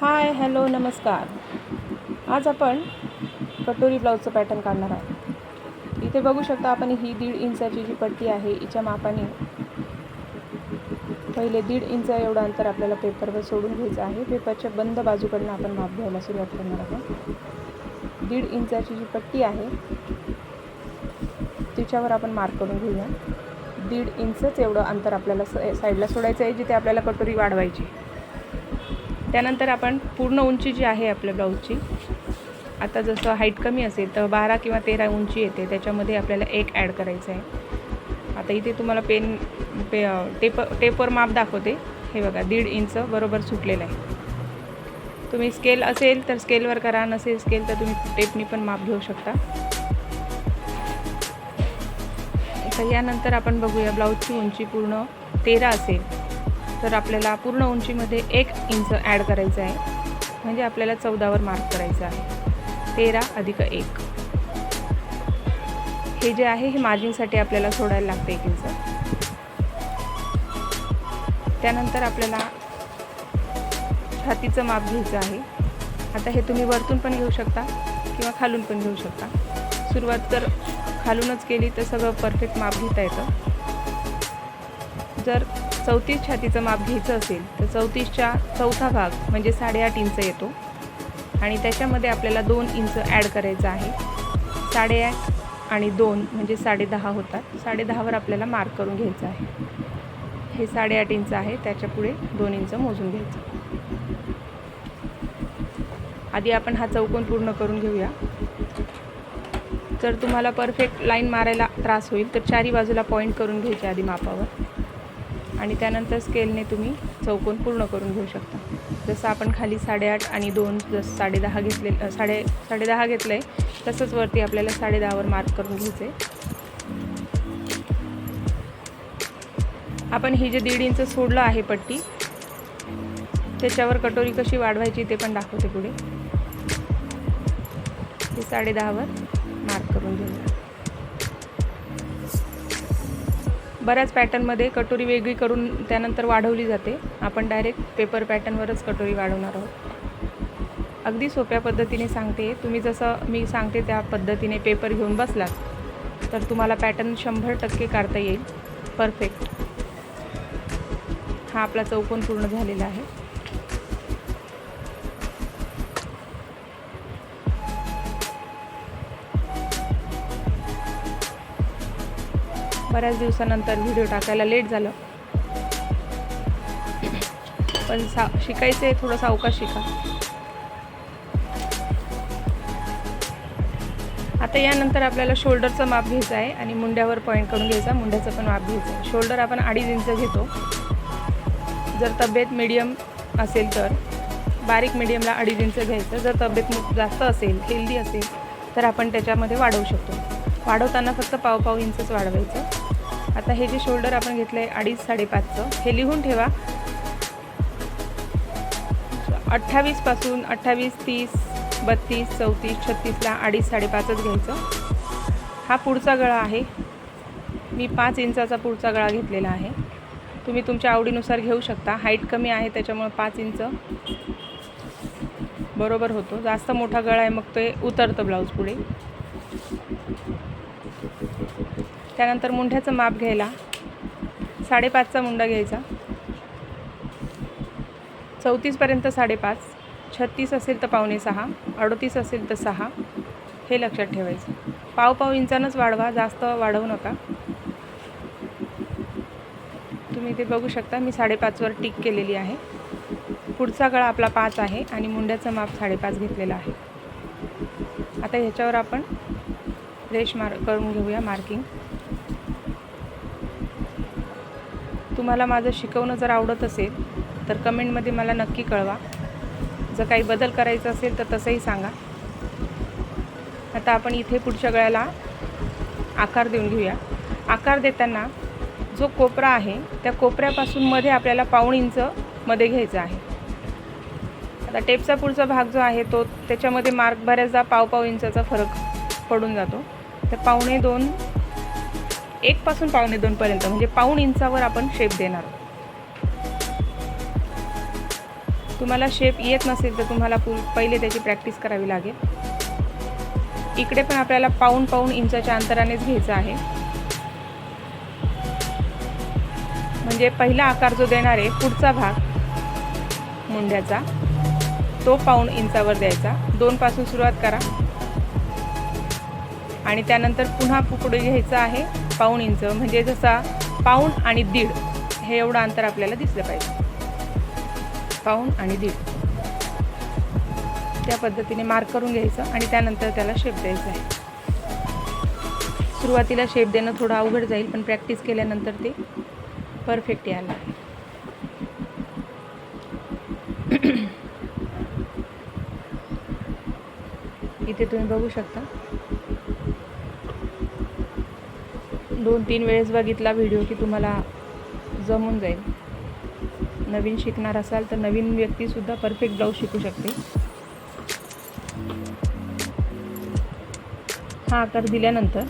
Hi hello नमस्कार. आज आपण कटोरी ब्लाऊजचं पॅटर्न काढणार आहोत. इथे बघू शकता आपण ही दीड इंचाची जी पट्टी आहे हिच्या मापाने पहिले दीड इंच एवढं अंतर आपल्याला पेपरवर सोडून घ्यायचं आहे. पेपरच्या बंद बाजूकडनं आपण माप घ्यायला सुरुवात करणार आहोत. दीड इंचाची जी पट्टी आहे तिच्यावर आपण मार्क करून घेऊया. दीड इंचच एवढं अंतर आपल्याला साईडला सोडायचं आहे जिथे आपल्याला कटोरी वाढवायची त्यानंतर आपण पूर्ण उंची जी आहे आपल्या ब्लाऊजची आता जसं हाईट कमी असेल तर बारा किंवा तेरा उंची येते. त्याच्यामध्ये आपल्याला एक ॲड करायचं आहे. आता इथे तुम्हाला पेन पे टेप टेपवर माप दाखवते. हे बघा दीड इंच बरोबर सुटलेलं आहे. तुम्ही स्केल असेल तर स्केलवर करा नसेल स्केल तर तुम्ही टेपनी पण माप घेऊ शकता. तर यानंतर आपण बघूया ब्लाऊजची उंची पूर्ण तेरा असेल. तर आपल्याला पूर्ण उंचीमध्ये एक इंच ॲड करायचं आहे. म्हणजे आपल्याला चौदावर मार्क करायचं आहे. तेरा अधिक एक. हे जे आहे हे मार्जिनसाठी आपल्याला सोडायला लागतं एक इंच. त्यानंतर आपल्याला छातीचं माप घ्यायचं आहे. आता हे तुम्ही वरतून पण घेऊ शकता किंवा खालून पण घेऊ शकता. सुरुवात जर खालूनच केली तर सगळं परफेक्ट माप घेता येतं. चौतीस छातीचं माप घ्यायचं असेल तर चौतीसच्या चौथा भाग म्हणजे साडेआठ इंच येतो. आणि त्याच्यामध्ये आपल्याला दोन इंच ॲड करायचं आहे. साडेआठ आणि दोन म्हणजे साडेदहा होतात. साडेदहावर आपल्याला मार्क करून घ्यायचं आहे. हे साडेआठ इंच आहे त्याच्या पुढे दोन इंच मोजून घ्यायचं. आधी आपण हा चौकोन पूर्ण करून घेऊया. जर तुम्हाला परफेक्ट लाईन मारायला त्रास होईल तर चारी बाजूला पॉईंट करून घ्यायचे आधी मापावर. आणि त्यानंतर स्केलने तुम्ही चौकोन पूर्ण करून घेऊ शकता. जसं आपण खाली साडेआठ आणि दोन जसं साडेदहा घेतले साडे साडेदहा घेतलं आहे तसंच वरती आपल्याला साडेदहावर मार्क करून घ्यायचं आहे आपण ही जे दीड इंच सोडलं आहे पट्टी त्याच्यावर कटोरी कशी वाढवायची ते पण दाखवते पुढे. हे साडेदहावर मार्क करून घेऊया. बऱ्याच पॅटर्नमध्ये कटोरी वेगळी करून त्यानंतर वाढवली जाते. आपण डायरेक्ट पेपर पॅटर्नवरच कटोरी वाढवणार आहोत. अगदी सोप्या पद्धतीने सांगते. तुम्ही जसं मी सांगते त्या पद्धतीने पेपर घेऊन बसलात तर तुम्हाला पॅटर्न शंभर टक्के काढता येईल. परफेक्ट. हा आपला चौकोन पूर्ण झालेला आहे. बऱ्याच दिवसानंतर व्हिडिओ टाकायला लेट झालं. पण सा शिकायचं आहे थोडं सावकाश शिका. आता यानंतर आपल्याला शोल्डरचं माप घ्यायचं आहे आणि मुंड्यावर पॉईंट करून घ्यायचा. मुंड्याचं पण माप घ्यायचं आहे. शोल्डर आपण अडीच इंच घेतो. जर तब्येत मिडियम असेल तर बारीक मिडियमला अडीच इंच घ्यायचं. जर तब्येत जास्त असेल हेल्दी असेल तर आपण त्याच्यामध्ये वाढवू शकतो. वाढवताना फक्त पाव पाव इंचच वाढवायचं. आता हे जे शोल्डर आपण घेतलं आहे अडीच साडेपाचचं हे लिहून ठेवा. अठ्ठावीसपासून अठ्ठावीस तीस बत्तीस चौतीस छत्तीसला अडीच साडेपाचच घ्यायचं. हा पुढचा गळा आहे. मी पाच इंचाचा पुढचा गळा घेतलेला आहे. तुम्ही तुमच्या आवडीनुसार घेऊ शकता. हाईट कमी आहे त्याच्यामुळं पाच इंच बरोबर होतो. जास्त मोठा गळा आहे मग ते उतरतं ब्लाऊज पुढे. त्यानंतर मुंढ्याचं माप घ्यायला. साडेपाचचा मुंडा घ्यायचा. चौतीसपर्यंत साडेपाच. छत्तीस असेल तर पावणे सहा. अडतीस असेल तर सहा. हे लक्षात ठेवायचं. पाव पाव इंचानंच वाढवा. जास्त वाढवू नका. तुम्ही ते बघू शकता. मी साडेपाचवर टिक केलेली आहे. पुढचा गळा आपला पाच आहे आणि मुंड्याचं माप साडेपाच घेतलेलं आहे. आता ह्याच्यावर आपण रेश मार करून घेऊया मार्किंग. तुम्हाला माझं शिकवणं जर आवडत असेल तर कमेंटमध्ये मला नक्की कळवा. जर काही बदल करायचा असेल तर तसंही सांगा. आता आपण इथे पुढच्या गळ्याला आकार देऊन घेऊया. आकार देताना जो कोपरा आहे त्या कोपऱ्यापासून मध्ये आपल्याला पाऊण इंच मध्ये घ्यायचा आहे. आता टेपचा पुढचा भाग जो आहे तो त्याच्यामध्ये मार्क बऱ्याचदा पाव पाव इंचाचा फरक पडून जातो. तर पावणे दोन एकपासून पावणे दोनपर्यंत म्हणजे पाऊण इंचावर आपण शेप देणार. तुम्हाला शेप येत नसेल तर तुम्हाला फुल पहिले त्याची प्रॅक्टिस करावी लागेल. इकडे पण आपल्याला पाऊण पाऊण इंचाच्या अंतरानेच घ्यायचं आहे. म्हणजे पहिला आकार जो देणार आहे पुढचा भाग मुंड्याचा तो पाऊण इंचावर द्यायचा. दोनपासून सुरुवात करा. आणि त्यानंतर पुन्हा पुकडे घ्यायचं आहे. पाऊण इंच म्हणजे जसा पाऊण आणि दीड हे एवढं अंतर आपल्याला दिसलं पाहिजे. पाऊण आणि दीड. त्या पद्धतीने मार्क करून घ्यायचं आणि त्यानंतर त्याला शेप द्यायचा आहे. सुरुवातीला शेप देणं थोडं अवघड जाईल पण प्रॅक्टिस केल्यानंतर ते परफेक्ट यायला इथे तुम्ही बघू शकता. दोन तीन वेळेस बघितला व्हिडिओ की तुम्हाला जमून जाईल. नवीन शिकणार असाल तर नवीन व्यक्तीसुद्धा परफेक्ट ब्लाऊज शिकू शकते. हा आकार दिल्यानंतर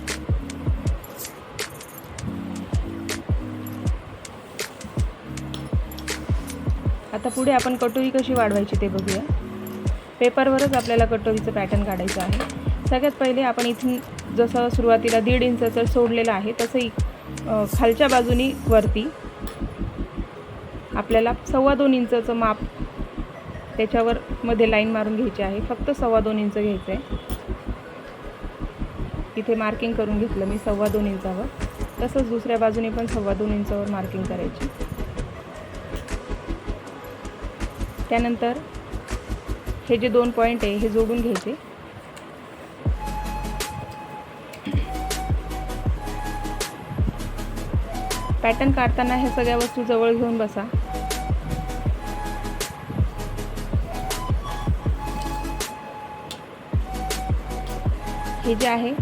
आता पुढे आपण कटोरी कशी वाढवायची ते बघूया. पेपरवरच आपल्याला कटोरीचं पॅटर्न काढायचं आहे. सगळ्यात पहिले आपण इथून जसं सुरुवातीला दीड इंचाचं सोडलेलं आहे तसं खालच्या बाजूनी वरती आपल्याला सव्वा दोन इंचाचं माप त्याच्यावर मध्ये लाईन मारून घ्यायची आहे. फक्त सव्वा दोन इंच घ्यायचं आहे इथे मार्किंग करून घेतलं मी सव्वा दोन इंचावर. तसंच दुसऱ्या बाजूने पण सव्वा दोन इंचावर मार्किंग करायची. त्यानंतर हे जे दोन पॉईंट आहे हे जोडून घ्यायचे. पॅटर्न काढताना ह्या सगळ्या वस्तू जवळ घेऊन बसा. हे जे आहे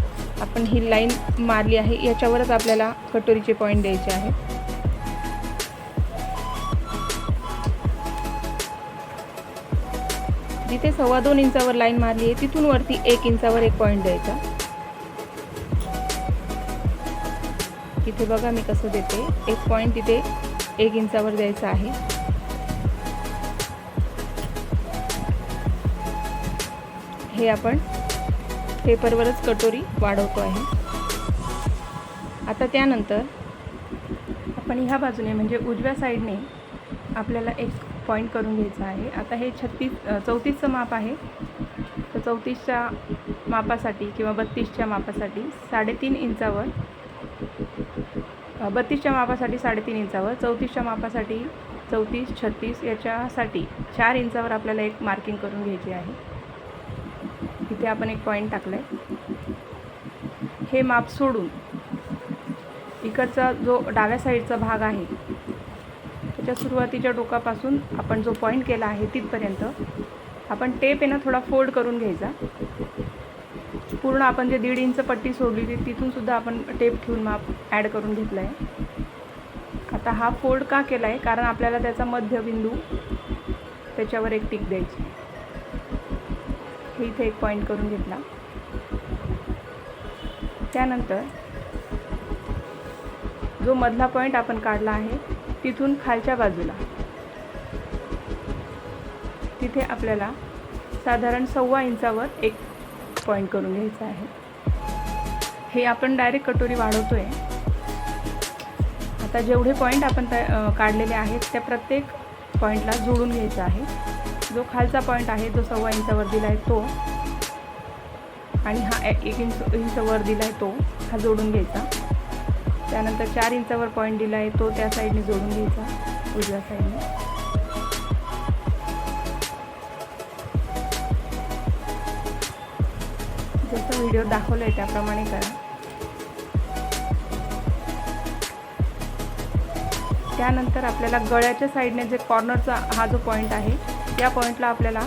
आपण ही लाईन मारली आहे याच्यावरच आपल्याला कटोरीचे पॉईंट द्यायचे आहेत. जिथे सव्वा दोन इंचावर लाईन मारली आहे तिथून वरती एक इंचावर एक पॉईंट द्यायचा. इथे बघा मी कसं देते. एक पॉईंट तिथे एक इंचावर द्यायचा आहे. हे आपण पेपरवरच कटोरी वाढवतो आहे. आता त्यानंतर आपण ह्या बाजूने म्हणजे उजव्या साईडने आपल्याला एक पॉईंट करून घ्यायचा आहे. आता हे छत्तीस चौतीसचं माप आहे. तर चौतीसच्या मापासाठी किंवा बत्तीसच्या मापासाठी साडेतीन इंचावर बत्तीसच्या मापासाठी साडेतीन इंचावर चौतीसच्या मापासाठी चौतीस छत्तीस याच्यासाठी चार इंचावर आपल्याला एक मार्किंग करून घ्यायची आहे. इथे आपण एक पॉईंट टाकला आहे हे माप सोडून इकडचा जो डाव्या साईडचा भाग आहे त्याच्या सुरुवातीच्या टोकापासून आपण जो पॉईंट केला आहे तिथपर्यंत आपण टेप आहे ना थोडा फोल्ड करून घ्यायचा. पूर्ण आपण जे दीड इंच पट्टी सोडली ती तिथून सुद्धा आपण टेप ठेवून माप ॲड करून घेतला आहे आता हा फोल्ड का केला आहे कारण आपल्याला त्याचा मध्यबिंदू त्याच्यावर एक टिक द्यायची. हे इथे एक पॉईंट करून घेतला. त्यानंतर जो मधला पॉईंट आपण काढला आहे तिथून खालच्या बाजूला. तिथे आपल्याला साधारण सव्वा इंचावर एक पॉईंट करून घ्यायचं आहे. हे आपण डायरेक्ट कटोरी वाढवतो आहे आता जेवढे पॉईंट आपण त्या काढलेले आहेत त्या प्रत्येक पॉईंटला जोडून घ्यायचा आहे. जो खालचा पॉईंट आहे जो सव्वा इंचावर दिला आहे तो. आणि हा एक इंच इंच वर दिला आहे तो. हा जोडून घ्यायचा. त्यानंतर चार इंचावर पॉईंट दिला आहे तो त्या साईडने जोडून घ्यायचा उजव्या साईडने व्हिडिओ दाखवलं आहे त्याप्रमाणे करा. त्यानंतर आपल्याला गळ्याच्या साईडने जे कॉर्नरचा हा जो पॉईंट आहे त्या पॉईंटला आपल्याला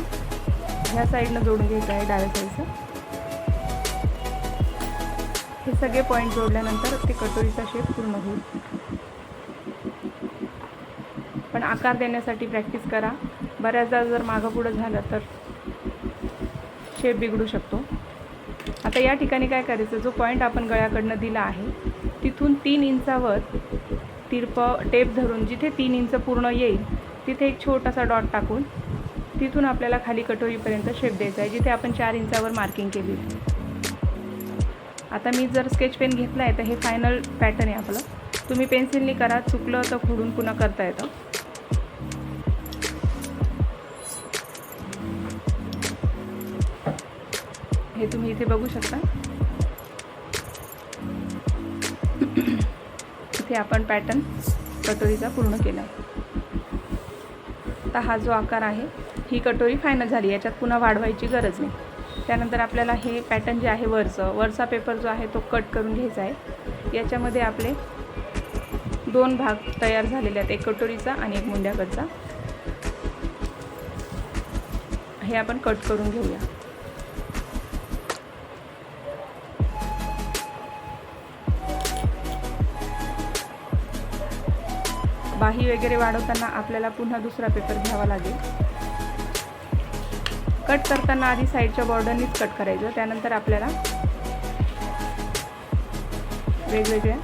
ह्या साईडनं जोडून घ्यायचं आहे डाव्या साईडचं हे सगळे पॉईंट जोडल्यानंतर ते कटोरीचा शेप पूर्ण होईल. पण आकार देण्यासाठी प्रॅक्टिस करा. बऱ्याचदा जर मागं पुढं झालं तर शेप बिघडू शकतो. या ठिकाणी काय करायचं जो पॉईंट आपण गळ्याकडनं दिला आहे तिथून तीन इंचावर तिरप टेप धरून जिथे तीन इंच पूर्ण येईल तिथे एक छोटासा डॉट टाकून तिथून आपल्याला खाली कटोरीपर्यंत शेप द्यायचा आहे जिथे आपण चार इंचावर मार्किंग केली. आता मी जर स्केच पेन घेतला आहे तर हे फायनल पॅटर्न आहे आपलं. तुम्ही पेन्सिलनी करा चुकलं तर खोडून पुन्हा करता येतं. हे तुम्ही इथे बघू शकता. इथे आपण पॅटर्न कटोरीचा पूर्ण केला. आता हा जो आकार आहे ही कटोरी फायनल झाली. याच्यात पुन्हा वाढवायची गरज नाही. त्यानंतर आपल्याला हे पॅटर्न जे आहे वरचं वरचा पेपर जो आहे तो कट करून घ्यायचा आहे. याच्यामध्ये आपले दोन भाग तयार झालेले आहेत. एक कटोरीचा आणि एक मुंड्याकडचा. हे आपण कट करून घेऊया. काही वगैरे वाढवताना आपल्याला पुन्हा दुसरा पेपर घ्यावा लागेल. कट करताना आधी साईडच्या बॉर्डरनीच कट करायचं. त्यानंतर आपल्याला वेगवेगळ्या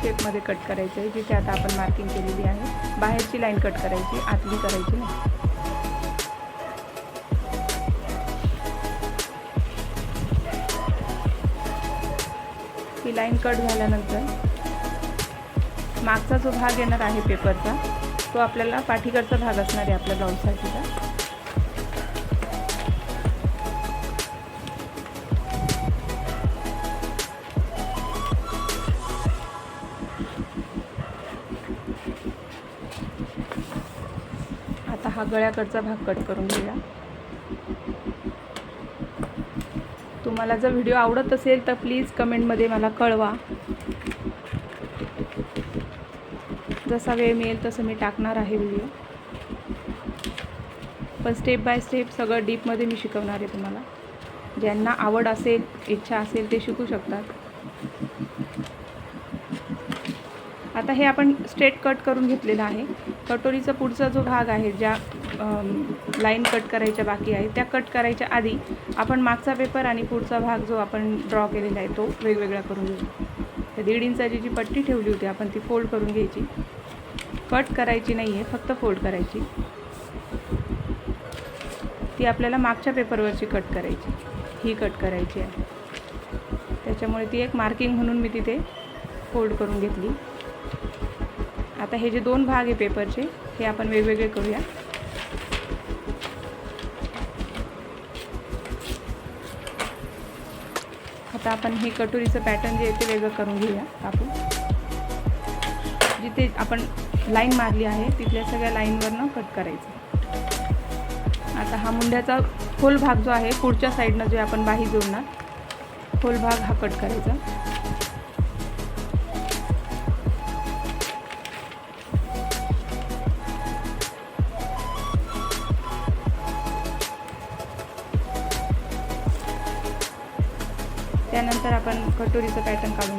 शेपमध्ये कट करायचं आहे जिथे आता आपण मार्किंग केलेली आहे. बाहेरची लाईन कट करायची आतली करायची नाही. ही लाईन कट झाल्यानंतर मागचा जो भाग येणार आहे पेपरचा तो आपल्याला पाठीकडचा भाग असणार आहे आपल्या ब्लाऊजसाठीचा आता हा गळ्याकडचा भाग कट करून घेऊया. तुम्हाला जर व्हिडिओ आवडत असेल तर प्लीज कमेंटमध्ये मला कळवा. जसा वेळ मिळेल तसं मी टाकणार आहे व्हिडिओ पण स्टेप बाय स्टेप सगळं डीपमध्ये मी शिकवणार आहे तुम्हाला. ज्यांना आवड असेल इच्छा असेल ते शिकू शकतात. आता हे आपण स्ट्रेट कट करून घेतलेलं आहे. कटोरीचा पुढचा जो भाग आहे ज्या लाईन कट करायच्या बाकी आहे त्या कट करायच्या आधी आपण मागचा पेपर आणि पुढचा भाग जो आपण ड्रॉ केलेला आहे तो वेगवेगळा करून घेऊ. तर दीड इंचाची जी पट्टी ठेवली होती आपण ती फोल्ड करून घ्यायची. कट करायची नाही आहे फक्त फोल्ड करायची. ती आपल्याला मागच्या पेपरवरची कट करायची. ही कट करायची आहे. त्याच्यामुळे ती एक मार्किंग म्हणून मी तिथे फोल्ड करून घेतली. आता हे जे दोन भाग आहे पेपरचे हे आपण वेगवेगळे करूया. आता आपण हे कटोरीचं पॅटर्न जे आहे ते वेगळं करून घेऊया कापून जिथे आपण लाईन मारली आहे. तिथल्या सगळ्या लाईनवरनं कट करायचं. आता हा मुंड्याचा खोल भाग जो आहे पुढच्या साईडनं जो आपण बाही जोडणार खोल भाग हा कट करायचा. त्यानंतर आपण कटोरीचं पॅटर्न काढून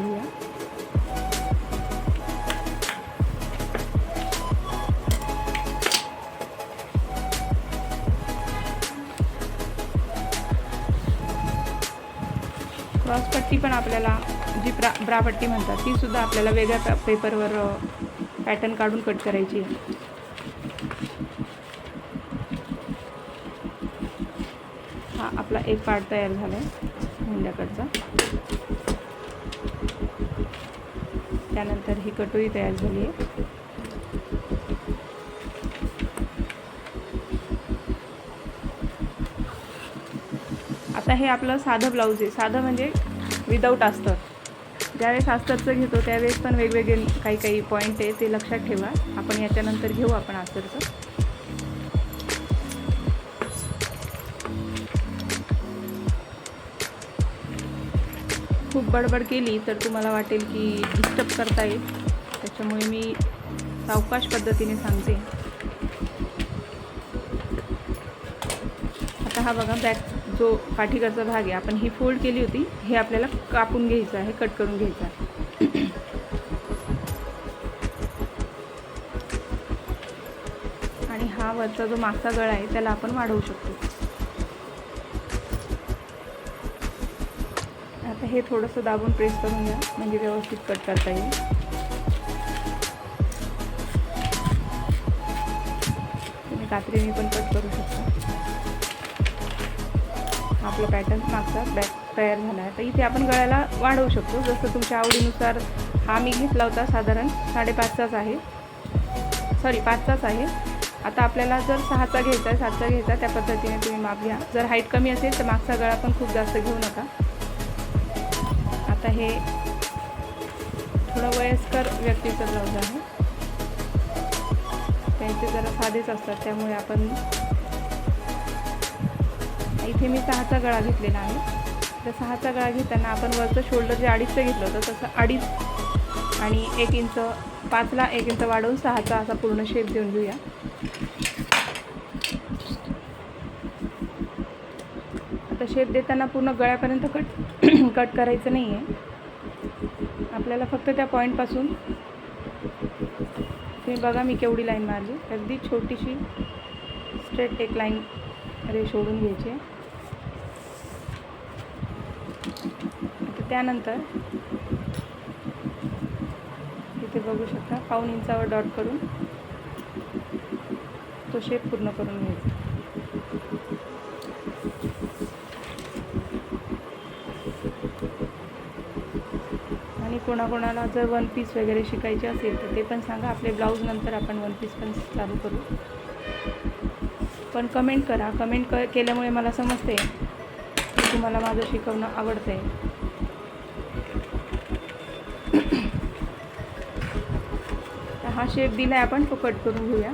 आपल्याला जी ब्रा ब्रापट्टी म्हणतात तीसुद्धा आपल्याला वेगळ्या पॅ पेपरवर पॅटर्न काढून कट करायची आहे. हा आपला एक पार्ट तयार झाला आहे मुंड्याकडचा. त्यानंतर ही कटोरी तयार झाली आहे. आता हे आपलं साधं ब्लाऊज आहे. साधं म्हणजे विदाऊट अस्तर. ज्यावेळेस अस्तरचं घेतो त्यावेळेस पण वेगवेगळे काही काही पॉईंट आहे ते लक्षात ठेवा. आपण याच्यानंतर घेऊ आपण अस्तरचं. खूप बडबड केली तर तुम्हाला वाटेल की डिस्टर्ब करता येईल. त्याच्यामुळे मी सावकाश पद्धतीने सांगते. आता हा बघा बॅक जो पाठीकडचा भाग आहे आपण ही फोल्ड केली होती हे आपल्याला कापून घ्यायचं आहे कट करून घ्यायचं आहे. आणि हा वरचा जो मागचा गळा आहे त्याला आपण वाढवू शकतो. आता हे थोडंसं दाबून प्रेस करून घ्या म्हणजे व्यवस्थित कट करता येईल. तुम्ही कात्रीने पण कट करू शकता. आपला पॅटर्न मागचा बॅक तयार झाला आहे तर इथे आपण गळ्याला वाढवू शकतो. जसं तुमच्या आवडीनुसार हा मी घेतला होता साधारण साडेपाचचाच आहे. सॉरी पाचचाच आहे. आता आपल्याला जर सहाचा घ्यायचा आहे सातचा घ्यायचा त्या पद्धतीने तुम्ही माप घ्या. जर हाईट कमी असेल तर मागचा गळा पण खूप जास्त घेऊ नका. आता हे थोडं वयस्कर व्यक्तीचं ब्लाऊज आहे. त्यांचे जरा साधेच असतात त्यामुळे आपण इथे मी सहाचा गळा घेतलेला आहे. तर सहाचा गळा घेताना आपण वरचं शोल्डर जे अडीचचं घेतलं होतं तसं अडीच आणि एक इंच पाचला एक इंच वाढवून सहाचा असा पूर्ण शेप देऊन घेऊया. आता शेप देताना पूर्ण गळ्यापर्यंत कट कट करायचं नाही आहे आपल्याला फक्त त्या पॉईंटपासून तुम्ही बघा मी केवढी लाईन मारली. अगदी छोटीशी स्ट्रेट एक लाईन रेष ओढून घ्यायची आहे. त्यानंतर इथे बघू शकता पाऊन इंचावर डॉट करून तो शेप पूर्ण करून घ्यायचा. आणि कोणाकोणाला जर वन पीस वगैरे शिकायचे असेल तर ते पण सांगा. आपले ब्लाऊज नंतर आपण वन पीस पण चालू करू. पण कमेंट करा. कमेंट क केल्यामुळे मला समजते की तुम्हाला माझं शिकवणं आवडतं आहे हा शेप दिला आहे आपण तो कट करून घेऊया.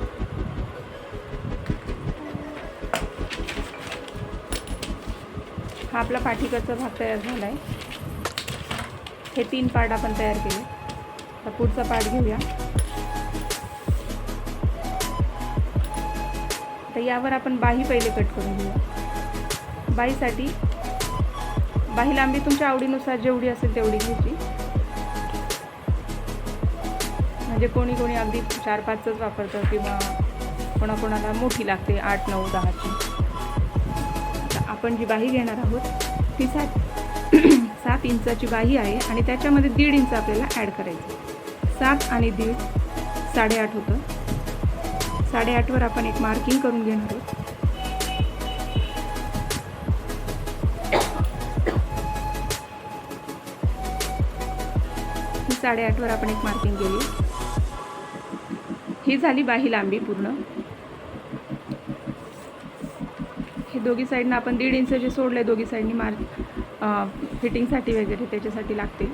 हा आपला पाठीकडचा भाग तयार झाला आहे हे तीन पार्ट आपण तयार केले. आता पुढचा पार्ट घेऊया. तर यावर आपण बाही पहिले कट करून घेऊया. बाहीसाठी बाही लांबी तुमच्या आवडीनुसार जेवढी असेल तेवढी घ्यायची. म्हणजे कोणी कोणी अगदी चार पाचच वापरतं किंवा कोणाकोणाला मोठी लागते आठ नऊ दहाची. आपण जी बाही घेणार आहोत ती सात सात इंचाची बाही आहे आणि त्याच्यामध्ये दीड इंच आपल्याला ॲड करायचं सात आणि दीड साडेआठ होतं. साडेआठवर आपण एक मार्किंग करून घेणार आहोत. साडेआठवर आपण एक मार्किंग केली. ही झाली बाही लांबी पूर्ण. हे दोघी साईडनं आपण दीड इंच जे सोडले दोघी साईडनी मार्क फिटिंगसाठी वगैरे त्याच्यासाठी लागते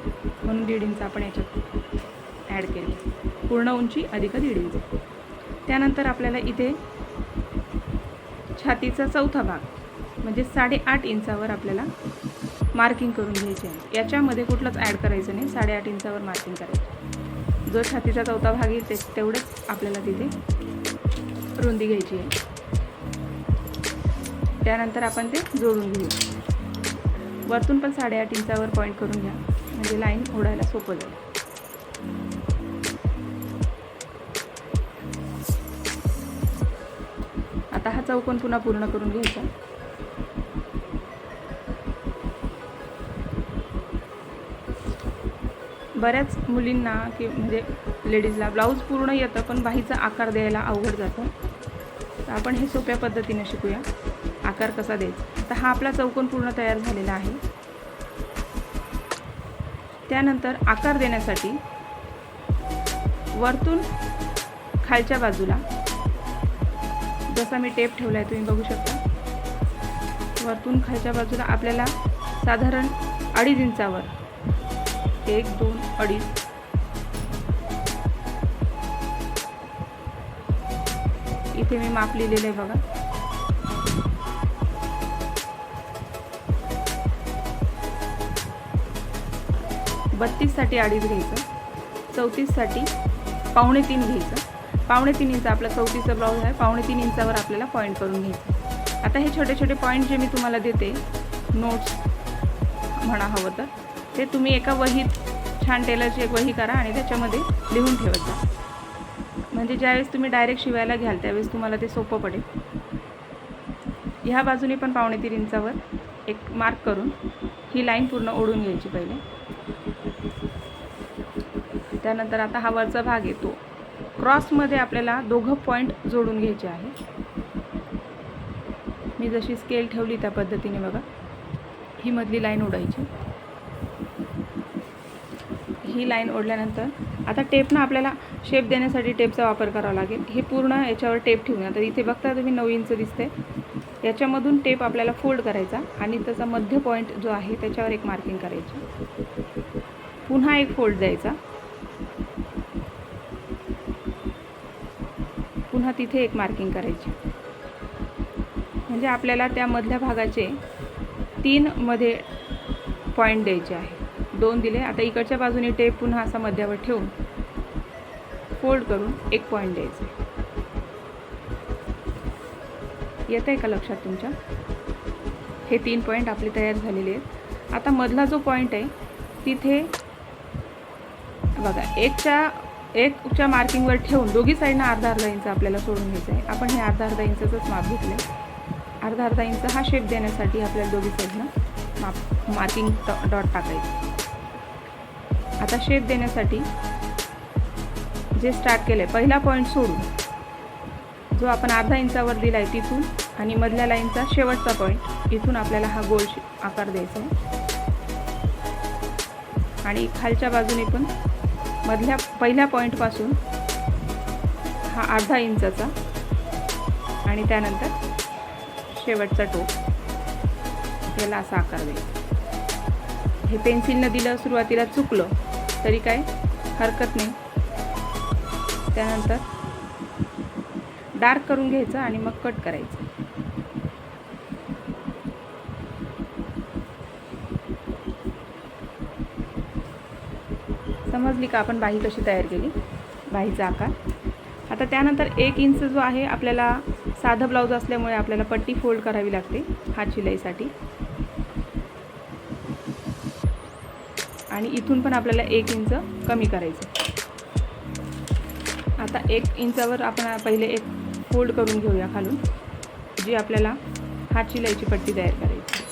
म्हणून दीड इंच आपण याच्यात ॲड केले. पूर्ण उंची अधिक दीड इंच. त्यानंतर आपल्याला इथे छातीचा चौथा भाग म्हणजे साडेआठ इंचावर आपल्याला मार्किंग करून घ्यायचे आहे. याच्यामध्ये कुठलंच ॲड करायचं नाही. साडेआठ इंचावर मार्किंग करायचं. जो छातीचा चौथा भाग येईल ते तेवढंच आपल्याला तिथे रुंदी घ्यायची आहे. त्यानंतर आपण ते जोडून घेऊ. वरतून पण साडेआठ इंचावर पॉईंट करून घ्या. म्हणजे लाईन ओढायला सोपं जाईल. आता हा चौकोन पुन्हा पूर्ण करून घ्यायचा. बऱ्याच मुलींना की म्हणजे लेडीजला ब्लाऊज पूर्ण येतं पण बाहीचा आकार द्यायला अवघड जातं. तर आपण हे सोप्या पद्धतीने शिकूया. आकार कसा द्यायचा? तर हा आपला चौकोन पूर्ण तयार झालेला आहे. त्यानंतर आकार देण्यासाठी वरतून खालच्या बाजूला जसा मी टेप ठेवला आहे तुम्ही बघू शकता. वरतून खालच्या बाजूला आपल्याला साधारण अडीच इंचावर एक दोन अडीच. इथे मी माप लिहिलेलं आहे बघा. बत्तीससाठी अडीच घ्यायचं. चौतीससाठी पावणे तीन घ्यायचं. पावणे तीन इंच आपला चौतीसचा ब्लाऊज आहे पावणे तीन इंचावर आपल्याला पॉईंट करून घ्यायचं. आता हे छोटे छोटे पॉईंट जे मी तुम्हाला देते नोट्स म्हणा हवं तर. ते तुम्ही एका वहीत छान टेलरची एक वही करा आणि त्याच्यामध्ये लिहून ठेवत जा. म्हणजे ज्यावेळेस तुम्ही डायरेक्ट शिवायला घ्याल त्यावेळेस तुम्हाला ते सोपं पडेल. ह्या बाजूने पण पावणे तीन इंचावर एक मार्क करून ही लाईन पूर्ण ओढून घ्यायची पहिले. त्यानंतर आता हा वरचा भाग येतो क्रॉसमध्ये आपल्याला दोघं पॉईंट जोडून घ्यायचे आहे. मी जशी स्केल ठेवली त्या पद्धतीने बघा. ही मधली लाईन ओढायची ही लाईन ओढल्यानंतर आता टेपनं आपल्याला शेप देण्यासाठी टेपचा वापर करावा लागेल. हे पूर्ण याच्यावर टेप ठेवून आता इथे बघता तुम्ही नऊ इंच दिसते याच्यामधून टेप आपल्याला फोल्ड करायचा आणि त्याचा मध्य पॉईंट जो आहे त्याच्यावर एक मार्किंग करायची. पुन्हा एक फोल्ड द्यायचा. पुन्हा तिथे एक मार्किंग करायची. म्हणजे आपल्याला त्या मधल्या भागाचे तीनमध्ये पॉईंट द्यायचे आहे. दोन दिले. आता इकडच्या बाजूने टेप पुन्हा असा मध्यावर ठेवून फोल्ड करून एक पॉईंट द्यायचं. येत आहे का लक्षात तुमच्या? हे तीन पॉईंट आपले तयार झालेले आहेत. आता मधला जो पॉईंट आहे तिथे बघा एकच्या एकच्या मार्किंगवर ठेवून दोघी साईडनं अर्धा अर्धा इंच आपल्याला सोडून घ्यायचं आहे. आपण हे अर्धा अर्धा इंचचंच माप घेतलं आहे अर्धा अर्धा इंच हा शेप देण्यासाठी आपल्याला दोघी साईडनं माप मार्किंग डॉट टाकायचं आता शेप देण्यासाठी जे स्टार्ट केलं आहे पहिला पॉईंट सोडून जो आपण अर्धा इंचावर दिला आहे तिथून आणि मधल्या लाईनचा शेवटचा पॉईंट इथून आपल्याला हा गोल शे- आकार द्यायचा आहे. आणि खालच्या बाजूने पण मधल्या पहिल्या पॉईंटपासून हा अर्धा इंचाचा आणि त्यानंतर शेवटचा टोक याला असा आकार द्यायचा. हे पेन्सिलनं दिलं सुरुवातीला चुकलं तरी काय हरकत नाही. त्यानंतर डार्क करून घ्यायचं आणि मग कट करायचं. समजली का आपण बाही कशी तयार केली? बाहीचा आकार. आता त्यानंतर एक इंच जो आहे आपल्याला साधं ब्लाऊज असल्यामुळे आपल्याला पट्टी फोल्ड करावी लागते हात शिलाईसाठी. आणि इथून पण आपल्याला एक इंच कमी करायचं. आता एक इंचावर आपण पहिले एक फोल्ड करून घेऊया खालून जी आपल्याला हात शिलाईची पट्टी तयार करायची.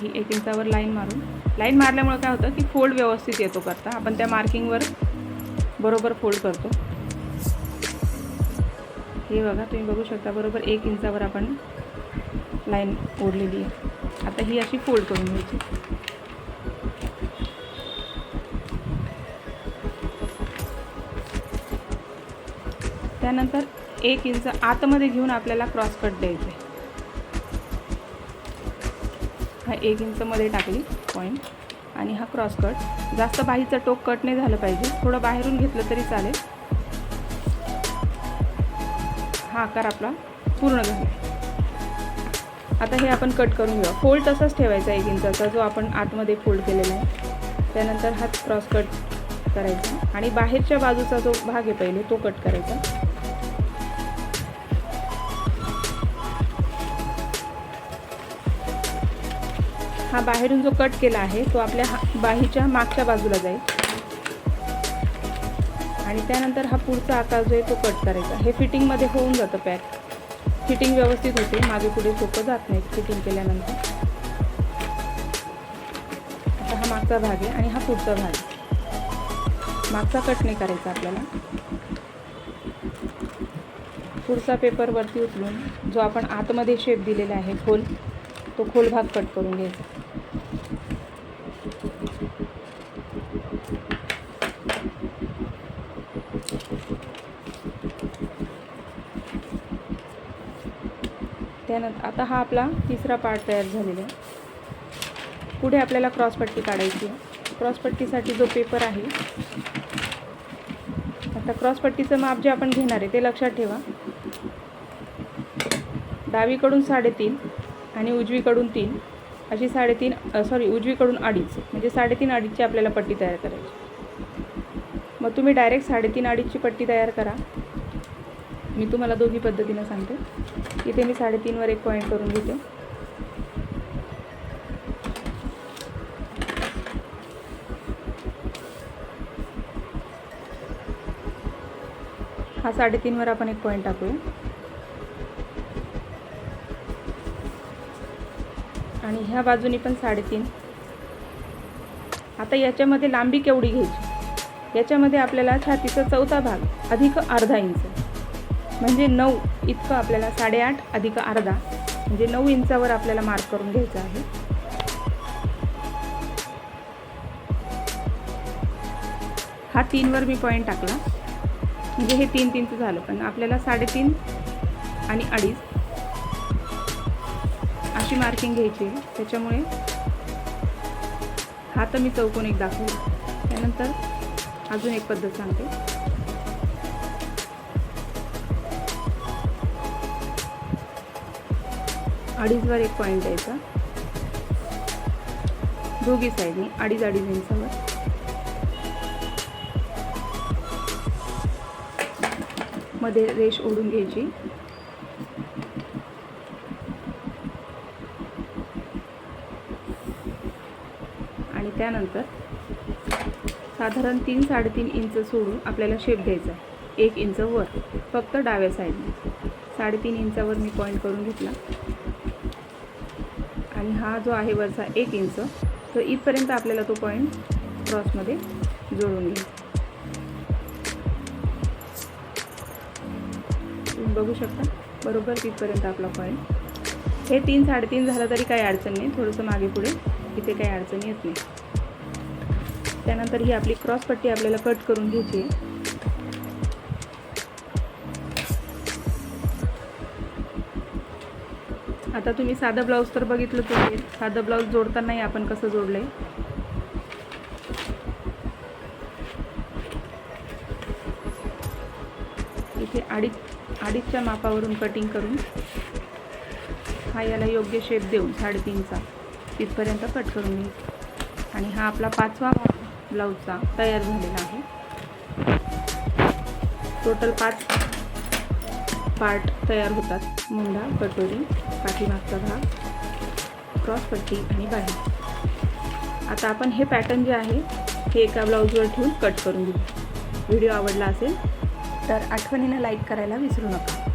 ही एक इंचावर लाईन मारून लाईन मारल्यामुळे काय होतं की फोल्ड व्यवस्थित येतो करता. आपण त्या मार्किंगवर बरोबर फोल्ड करतो. हे बघा तुम्ही बघू शकता बरोबर एक इंचावर आपण लाईन ओढलेली आहे. आता ही अशी फोल्ड करून घ्यायची. त्यानंतर एक इंच आतमध्ये घेऊन आपल्याला क्रॉस कट द्यायचं. आहे हा एक इंचमध्ये टाकली पॉईंट आणि हा क्रॉस कट. जास्त बाहीचं टोक कट नाही झालं पाहिजे. थोडं बाहेरून घेतलं तरी चालेल. हा आकार आपला पूर्ण झाला. आता हे आपण कट करून घेऊ फोल्ड तसाच ठेवायचा एक इंचाचा जो आपण आतमध्ये फोल्ड केलेला आहे. त्यानंतर हा क्रॉस कट करायचा. आणि बाहेरच्या बाजूचा जो भाग आहे पहिले तो कट करायचा. हा बाहेरून जो कट केला आहे तो आपल्या हा बाहीच्या मागच्या बाजूला जाईल. आणि त्यानंतर हा पुढचा आकार जो आहे तो कट करायचा. हे फिटिंगमध्ये होऊन जातं पॅक फिटिंग व्यवस्थित होते. मागे पुढे सोपं जात नाही फिटिंग केल्यानंतर. आता हा मागचा भाग आहे आणि हा पुढचा भाग आहे. मागचा कट नाही करायचा आपल्याला. पुढचा पेपर वरती उचलून जो आपण आतमध्ये शेप दिलेला आहे खोल तो खोल भाग कट करून घ्यायचा. त्यानंतर आता हा आपला तिसरा पार्ट तयार झालेला आहे. पुढे आपल्याला क्रॉसपट्टी काढायची आहे. क्रॉसपट्टीसाठी जो पेपर आहे आता क्रॉसपट्टीचं माप जे आपण घेणार आहे ते लक्षात ठेवा. डावीकडून साडेतीन आणि उजवीकडून तीन. अशी साडेतीन सॉरी उजवीकडून अडीच. म्हणजे साडेतीन अडीचची आपल्याला पट्टी तयार करायची. मग तुम्ही डायरेक्ट साडेतीन अडीचची पट्टी तयार करा. मी तुम्हाला दोन्ही पद्धतीनं सांगते. इथे मी साडेतीनवर एक पॉईंट करून घेते. हा साडेतीनवर आपण एक पॉईंट टाकूया. आणि ह्या बाजूनी पण साडेतीन. आता याच्यामध्ये लांबी केवढी घ्यायची? याच्यामध्ये आपल्याला छातीचा चौथा भाग अधिक अर्धा इंच म्हणजे नऊ इतकं आपल्याला साडेआठ अधिक अर्धा म्हणजे नऊ इंचावर आपल्याला मार्क करून घ्यायचं आहे. हा तीनवर मी पॉईंट टाकला. म्हणजे हे तीन तीनचं झालं पण आपल्याला साडेतीन आणि अडीच अशी मार्किंग घ्यायची आहे. त्याच्यामुळे हा तर मी चौकोन एक दाखवू त्यानंतर अजून एक पद्धत सांगते. अडीचवर एक पॉईंट द्यायचा. दोघी साईडनी अडीच अडीच इंचावर मध्ये रेष ओढून घ्यायची. आणि त्यानंतर साधारण तीन साडेतीन इंच सोडून आपल्याला शेप द्यायचा. आहे एक इंच वर फक्त डाव्या साईडने साडेतीन इंचावर मी पॉईंट करून घेतला. आणि हा जो आहे वरचा एक इंच तर इथपर्यंत आपल्याला तो पॉईंट क्रॉसमध्ये जोडून येईल. तुम्ही बघू शकता बरोबर तिथपर्यंत आपला पॉईंट हे तीन साडेतीन झालं तरी काही अडचण नाही थोडंसं मागे पुढे इथे काही अडचण येत नाही. त्यानंतर ही आपली क्रॉस पट्टी आपल्याला कट करून घ्यायची आहे. आता तुम्ही साधं ब्लाऊज तर बघितलं तुम्ही साधं ब्लाऊज जोडतानाही आपण कसं जोडलं आहे इथे अडीच अडीचच्या मापावरून कटिंग करून हा याला योग्य शेप देऊन साडेतीनचा तिथपर्यंत कट करून घ्यायचा आणि हा आपला पाचवा ब्लाऊजचा तयार झालेला आहे. टोटल पाच पार्ट तयार होतात. मुंडा कटोरी पाठीमागचा भाग क्रॉस पट्टी आणि बाहेर. आता आपण हे पॅटर्न जे आहे हे एका ब्लाऊजवर ठेवून कट करून घेऊ. व्हिडिओ आवडला असेल तर आठवणीनं लाईक करायला विसरू नका.